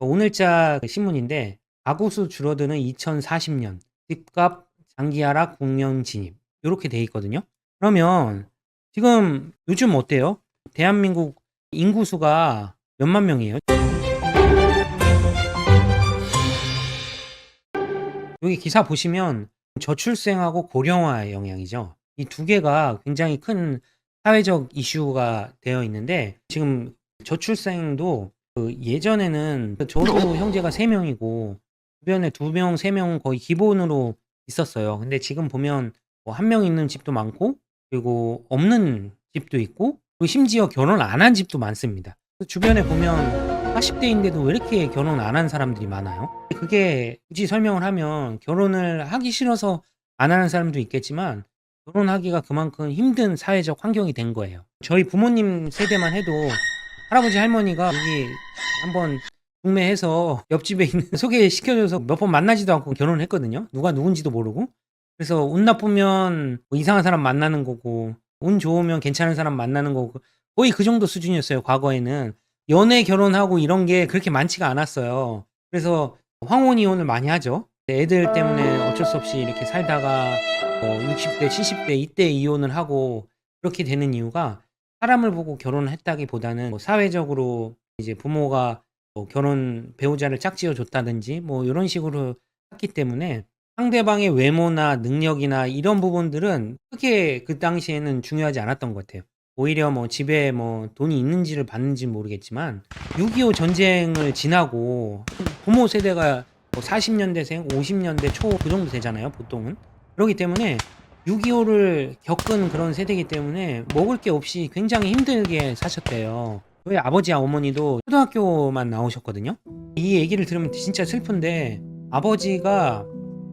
오늘자 신문인데 가구수 줄어드는 2040년 집값 장기 하락 국면 진입 이렇게 돼 있거든요. 그러면 지금 요즘 어때요? 대한민국 인구수가 몇만 명이에요? 여기 기사 보시면 저출생하고 고령화의 영향이죠. 이 두 개가 굉장히 큰 사회적 이슈가 되어 있는데 지금 저출생도 그 예전에는 저도 형제가 3명이고 주변에 2명, 3명 거의 기본으로 있었어요. 근데 지금 보면 뭐 1명 있는 집도 많고 그리고 없는 집도 있고 그리고 심지어 결혼 안 한 집도 많습니다. 주변에 보면 40대인데도 왜 이렇게 결혼 안 한 사람들이 많아요? 그게 굳이 설명을 하면 결혼을 하기 싫어서 안 하는 사람도 있겠지만 결혼하기가 그만큼 힘든 사회적 환경이 된 거예요. 저희 부모님 세대만 해도 할아버지 할머니가 여기 한번 중매해서 옆집에 있는 소개시켜줘서 몇 번 만나지도 않고 결혼을 했거든요. 누가 누군지도 모르고. 그래서 운 나쁘면 뭐 이상한 사람 만나는 거고 운 좋으면 괜찮은 사람 만나는 거고 거의 그 정도 수준이었어요. 과거에는 연애 결혼하고 이런 게 그렇게 많지가 않았어요. 그래서 황혼 이혼을 많이 하죠. 애들 때문에 어쩔 수 없이 이렇게 살다가 뭐 60대, 70대 이때 이혼을 하고 그렇게 되는 이유가 사람을 보고 결혼을 했다기보다는 뭐 사회적으로 이제 부모가 뭐 결혼 배우자를 짝지어 줬다든지 뭐 이런 식으로 했기 때문에 상대방의 외모나 능력이나 이런 부분들은 크게 그 당시에는 중요하지 않았던 것 같아요. 오히려 뭐 집에 뭐 돈이 있는지를 봤는지 모르겠지만 6.25 전쟁을 지나고 부모 세대가 뭐 40년대생, 50년대 초 그 정도 되잖아요, 보통은. 그렇기 때문에 6.25를 겪은 그런 세대이기 때문에 먹을 게 없이 굉장히 힘들게 사셨대요. 저희 아버지와 어머니도 초등학교만 나오셨거든요. 이 얘기를 들으면 진짜 슬픈데 아버지가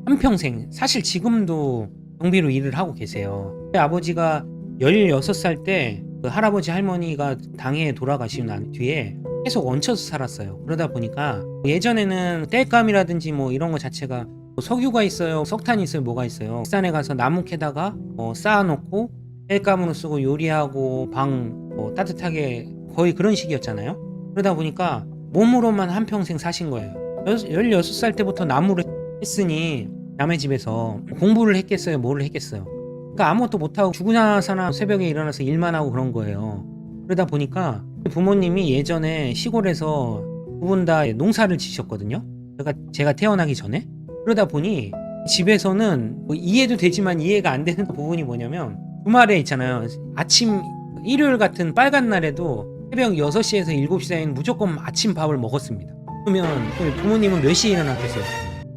한평생 사실 지금도 경비로 일을 하고 계세요. 아버지가 16살 때 그 할아버지 할머니가 당해 돌아가시고 난 뒤에 계속 얹혀서 살았어요. 그러다 보니까 예전에는 땔감이라든지 뭐 이런 거 자체가 뭐 석유가 있어요, 석탄이 있어요, 뭐가 있어요. 산에 가서 나무 캐다가 뭐 쌓아놓고 땔감으로 쓰고 요리하고 방뭐 따뜻하게 거의 그런 식이었잖아요. 그러다 보니까 몸으로만 한 평생 사신 거예요. 16살 때부터 나무를 했으니 남의 집에서 공부를 했겠어요, 뭐를 했겠어요. 그러니까 아무것도 못하고 죽으나 사나 새벽에 일어나서 일만 하고 그런 거예요. 그러다 보니까 부모님이 예전에 시골에서 두 분 다 농사를 지셨거든요. 제가, 제가 태어나기 전에. 그러다 보니 집에서는 뭐 이해도 되지만 이해가 안 되는 부분이 뭐냐면 주말에 있잖아요. 아침 일요일 같은 빨간 날에도 새벽 6시에서 7시 사이는 무조건 아침 밥을 먹었습니다. 그러면 부모님은 몇 시에 일어났겠어요?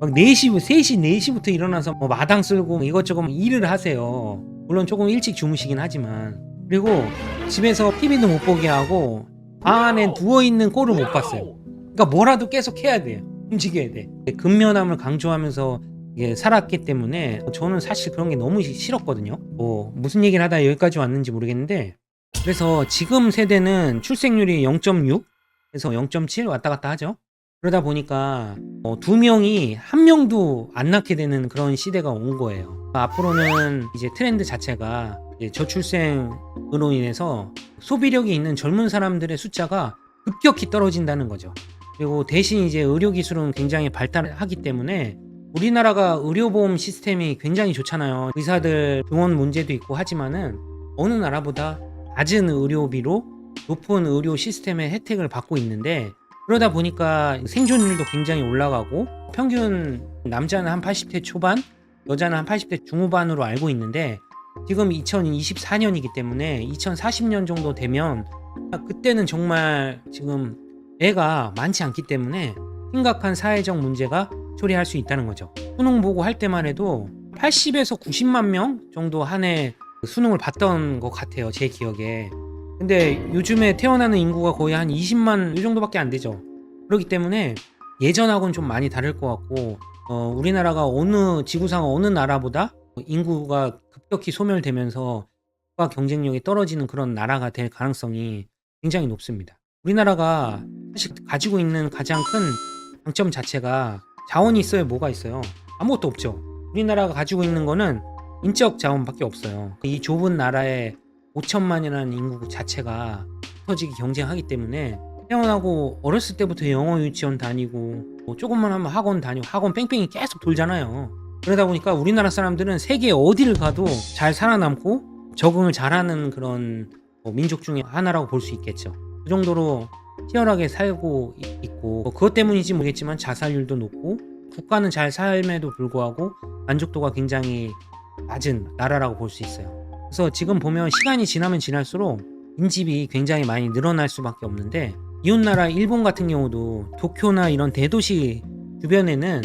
막 4시, 3시, 4시부터 일어나서 뭐 마당 쓸고 이것저것 일을 하세요. 물론 조금 일찍 주무시긴 하지만. 그리고 집에서 TV도 못 보게 하고 방 안에 누워있는 꼴을 못 봤어요. 그러니까 뭐라도 계속 해야 돼요. 움직여야 돼. 근면함을 강조하면서 살았기 때문에 저는 사실 그런 게 너무 싫었거든요. 뭐 무슨 얘기를 하다 여기까지 왔는지 모르겠는데 그래서 지금 세대는 출생률이 0.6에서 0.7 왔다 갔다 하죠. 그러다 보니까 어, 두 명이 한 명도 안 낳게 되는 그런 시대가 온 거예요. 앞으로는 이제 트렌드 자체가 저출생으로 인해서 소비력이 있는 젊은 사람들의 숫자가 급격히 떨어진다는 거죠. 그리고 대신 이제 의료 기술은 굉장히 발달하기 때문에 우리나라가 의료보험 시스템이 굉장히 좋잖아요. 의사들 병원 문제도 있고 하지만은 어느 나라보다 낮은 의료비로 높은 의료 시스템의 혜택을 받고 있는데 그러다 보니까 생존율도 굉장히 올라가고 평균 남자는 한 80대 초반, 여자는 한 80대 중후반으로 알고 있는데 지금 2024년이기 때문에 2040년 정도 되면 그때는 정말 지금 애가 많지 않기 때문에 심각한 사회적 문제가 초래할 수 있다는 거죠. 수능 보고 할 때만 해도 80에서 90만 명 정도 한 해 수능을 봤던 것 같아요. 제 기억에. 근데 요즘에 태어나는 인구가 거의 한 20만 이 정도밖에 안 되죠. 그렇기 때문에 예전하고는 좀 많이 다를 것 같고 어, 우리나라가 어느 지구상 어느 나라보다 인구가 급격히 소멸되면서 경쟁력이 떨어지는 그런 나라가 될 가능성이 굉장히 높습니다. 우리나라가 사실 가지고 있는 가장 큰 장점 자체가 자원이 있어요, 뭐가 있어요? 아무것도 없죠. 우리나라가 가지고 있는 거는 인적 자원밖에 없어요. 이 좁은 나라에 5천만이라는 인구 자체가 터지기 경쟁하기 때문에 태어나고 어렸을 때부터 영어 유치원 다니고 뭐 조금만 하면 학원 다니고 학원 뺑뺑이 계속 돌잖아요. 그러다 보니까 우리나라 사람들은 세계 어디를 가도 잘 살아남고 적응을 잘하는 그런 뭐 민족 중에 하나라고 볼 수 있겠죠. 그 정도로 치열하게 살고 이- 있고 뭐 그것 때문인지 모르겠지만 자살률도 높고 국가는 잘 삶에도 불구하고 만족도가 굉장히 낮은 나라라고 볼 수 있어요. 그래서 지금 보면 시간이 지나면 지날수록 빈집이 굉장히 많이 늘어날 수밖에 없는데 이웃나라 일본 같은 경우도 도쿄나 이런 대도시 주변에는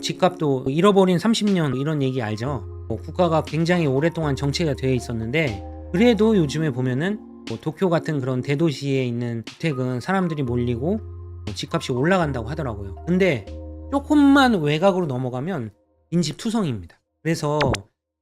집값도 잃어버린 30년 이런 얘기 알죠? 뭐 국가가 굉장히 오랫동안 정체가 되어 있었는데 그래도 요즘에 보면은 뭐 도쿄 같은 그런 대도시에 있는 주택은 사람들이 몰리고 뭐 집값이 올라간다고 하더라고요. 근데 조금만 외곽으로 넘어가면 빈집 투성입니다. 그래서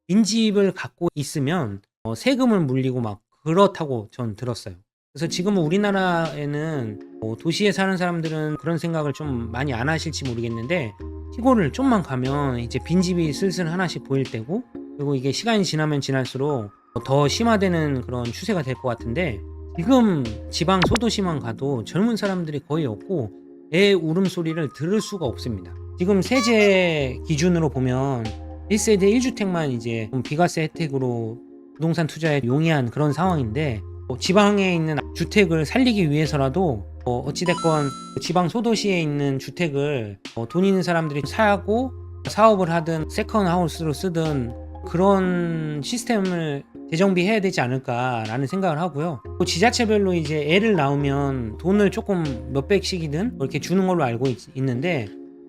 빈집을 갖고 있으면 어, 세금을 물리고 막 그렇다고 전 들었어요. 그래서 지금은 우리나라에는 뭐 도시에 사는 사람들은 그런 생각을 좀 많이 안 하실지 모르겠는데 시골을 좀만 가면 이제 빈집이 슬슬 하나씩 보일 때고 그리고 이게 시간이 지나면 지날수록 더 심화되는 그런 추세가 될 것 같은데 지금 지방 소도시만 가도 젊은 사람들이 거의 없고 애 울음소리를 들을 수가 없습니다. 지금 세제 기준으로 보면 1세대 1주택만 이제 좀 비과세 혜택으로 부동산 투자에 용이한 그런 상황인데 뭐 지방에 있는 주택을 살리기 위해서라도 어, 어찌됐건 지방 소도시에 있는 주택을 어, 돈 있는 사람들이 사고 사업을 하든 세컨 하우스로 쓰든 그런 시스템을 재정비해야 되지 않을까라는 생각을 하고요. 또 지자체별로 이제 애를 낳으면 돈을 조금 몇백씩이든 뭐 이렇게 주는 걸로 알고 있, 있는데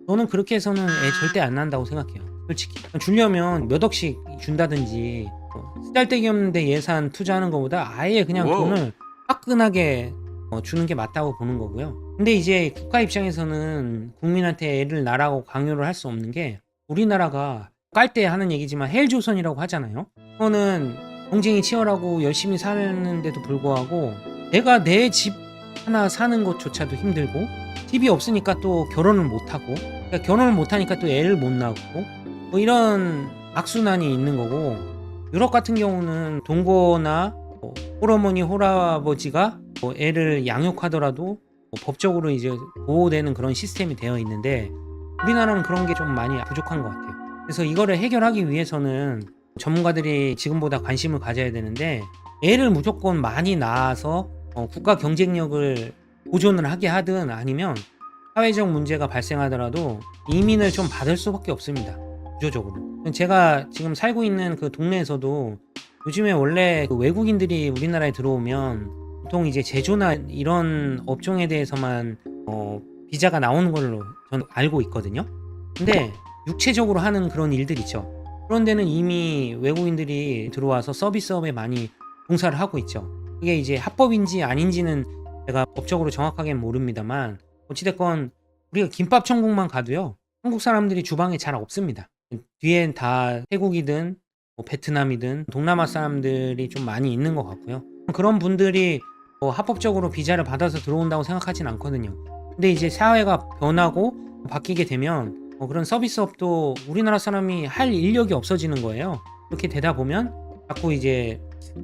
저는 그렇게 해서는 애 절대 안 난다고 생각해요. 솔직히 주려면 몇 억씩 준다든지 뭐 쓰잘데기 없는데 예산 투자하는 것보다 아예 그냥 와우. 돈을 화끈하게 어, 주는 게 맞다고 보는 거고요. 근데 이제 국가 입장에서는 국민한테 애를 낳으라고 강요를 할 수 없는 게 우리나라가 깔 때 하는 얘기지만 헬조선이라고 하잖아요. 그거는 경쟁이 치열하고 열심히 사는데도 불구하고 내가 내 집 하나 사는 것조차도 힘들고 집이 없으니까 또 결혼을 못 하고 그러니까 결혼을 못 하니까 또 애를 못 낳고 뭐 이런 악순환이 있는 거고 유럽 같은 경우는 동거나 뭐 홀어머니 홀아버지가 뭐 애를 양육하더라도 뭐 법적으로 이제 보호되는 그런 시스템이 되어 있는데 우리나라는 그런 게 좀 많이 부족한 것 같아요. 그래서 이거를 해결하기 위해서는 전문가들이 지금보다 관심을 가져야 되는데 애를 무조건 많이 낳아서 어, 국가 경쟁력을 보존을 하게 하든 아니면 사회적 문제가 발생하더라도 이민을 좀 받을 수밖에 없습니다. 구조적으로. 제가 지금 살고 있는 그 동네에서도 요즘에 원래 그 외국인들이 우리나라에 들어오면 보통 이제 제조나 이런 업종에 대해서만 어, 비자가 나오는 걸로 저는 알고 있거든요. 근데 육체적으로 하는 그런 일들 있죠. 그런 데는 이미 외국인들이 들어와서 서비스업에 많이 봉사를 하고 있죠. 이게 이제 합법인지 아닌지는 제가 법적으로 정확하게는 모릅니다만 어찌됐건 우리가 김밥 천국만 가도요. 한국 사람들이 주방에 잘 없습니다. 뒤엔 다 태국이든 뭐 베트남이든 동남아 사람들이 좀 많이 있는 것 같고요. 그런 분들이 뭐 합법적으로 비자를 받아서 들어온다고 생각하진 않거든요. 근데 이제 사회가 변하고 바뀌게 되면 어, 그런 서비스업도 우리나라 사람이 할 인력이 없어지는 거예요. 이렇게 되다 보면 자꾸 이제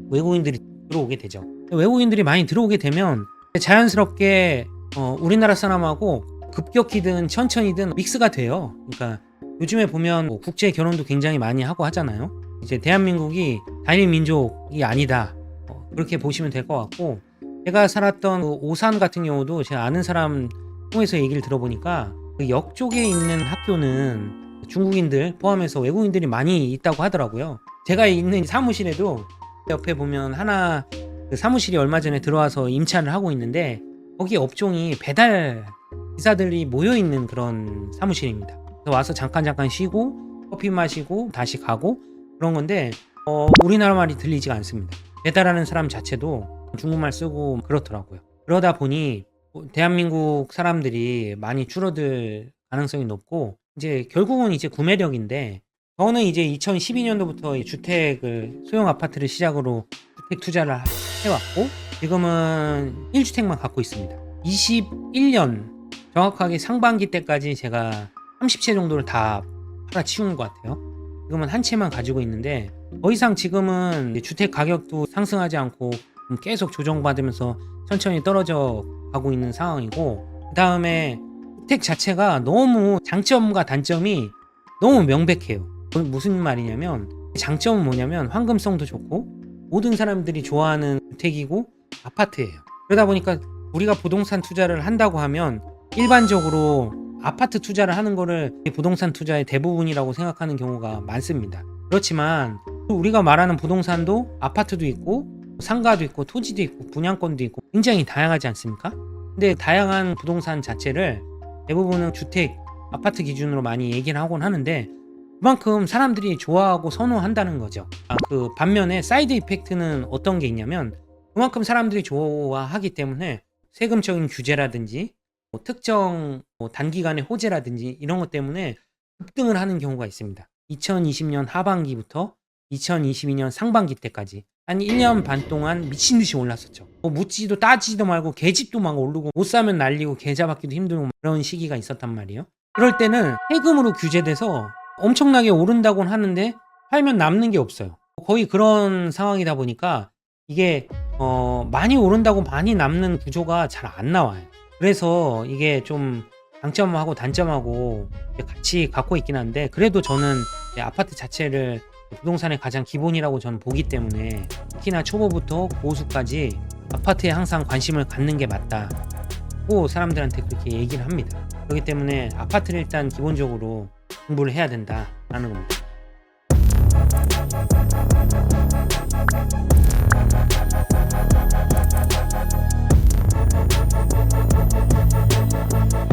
외국인들이 들어오게 되죠. 외국인들이 많이 들어오게 되면 자연스럽게 어, 우리나라 사람하고 급격히든 천천히든 믹스가 돼요. 그러니까 요즘에 보면 뭐 국제 결혼도 굉장히 많이 하고 하잖아요. 이제 대한민국이 단일 민족이 아니다. 어, 그렇게 보시면 될 것 같고 제가 살았던 그 오산 같은 경우도 제가 아는 사람 통해서 얘기를 들어보니까 그 역 쪽에 있는 학교는 중국인들 포함해서 외국인들이 많이 있다고 하더라고요. 제가 있는 사무실에도 옆에 보면 하나 그 사무실이 얼마 전에 들어와서 임차를 하고 있는데 거기 업종이 배달 기사들이 모여 있는 그런 사무실입니다. 와서 잠깐 잠깐 쉬고 커피 마시고 다시 가고 그런 건데 어, 우리나라 말이 들리지가 않습니다. 배달하는 사람 자체도 중국말 쓰고 그렇더라고요. 그러다 보니 대한민국 사람들이 많이 줄어들 가능성이 높고 이제 결국은 이제 구매력인데 저는 이제 2012년도부터 주택을 소형 아파트를 시작으로 주택 투자를 해왔고 지금은 1주택만 갖고 있습니다. 21년 정확하게 상반기 때까지 제가 30채 정도를 다 팔아 치운 것 같아요. 지금은 한 채만 가지고 있는데 더 이상 지금은 주택 가격도 상승하지 않고 계속 조정받으면서 천천히 떨어져 가고 있는 상황이고 그 다음에 주택 자체가 너무 장점과 단점이 너무 명백해요. 무슨 말이냐면 장점은 뭐냐면 황금성도 좋고 모든 사람들이 좋아하는 주택이고 아파트예요. 그러다 보니까 우리가 부동산 투자를 한다고 하면 일반적으로 아파트 투자를 하는 거를 부동산 투자의 대부분이라고 생각하는 경우가 많습니다. 그렇지만 우리가 말하는 부동산도 아파트도 있고 상가도 있고 토지도 있고 분양권도 있고 굉장히 다양하지 않습니까? 근데 다양한 부동산 자체를 대부분은 주택, 아파트 기준으로 많이 얘기를 하곤 하는데 그만큼 사람들이 좋아하고 선호한다는 거죠. 아, 그 반면에 사이드 이펙트는 어떤 게 있냐면 그만큼 사람들이 좋아하기 때문에 세금적인 규제라든지 뭐 특정 뭐 단기간의 호재라든지 이런 것 때문에 급등을 하는 경우가 있습니다. 2020년 하반기부터 2022년 상반기 때까지 한 1년 반 동안 미친 듯이 올랐었죠. 뭐 묻지도 따지도 말고 개집도 막 오르고 못 사면 날리고 계좌 받기도 힘들고 그런 시기가 있었단 말이에요. 그럴 때는 세금으로 규제돼서 엄청나게 오른다고는 하는데 팔면 남는 게 없어요. 거의 그런 상황이다 보니까 이게 어 많이 오른다고 많이 남는 구조가 잘 안 나와요. 그래서 이게 좀 장점하고 단점하고 같이 갖고 있긴 한데 그래도 저는 아파트 자체를 부동산의 가장 기본이라고 저는 보기 때문에 특히나 초보부터 고수까지 아파트에 항상 관심을 갖는 게 맞다고 사람들한테 그렇게 얘기를 합니다. 그렇기 때문에 아파트를 일단 기본적으로 공부를 해야 된다라는 겁니다.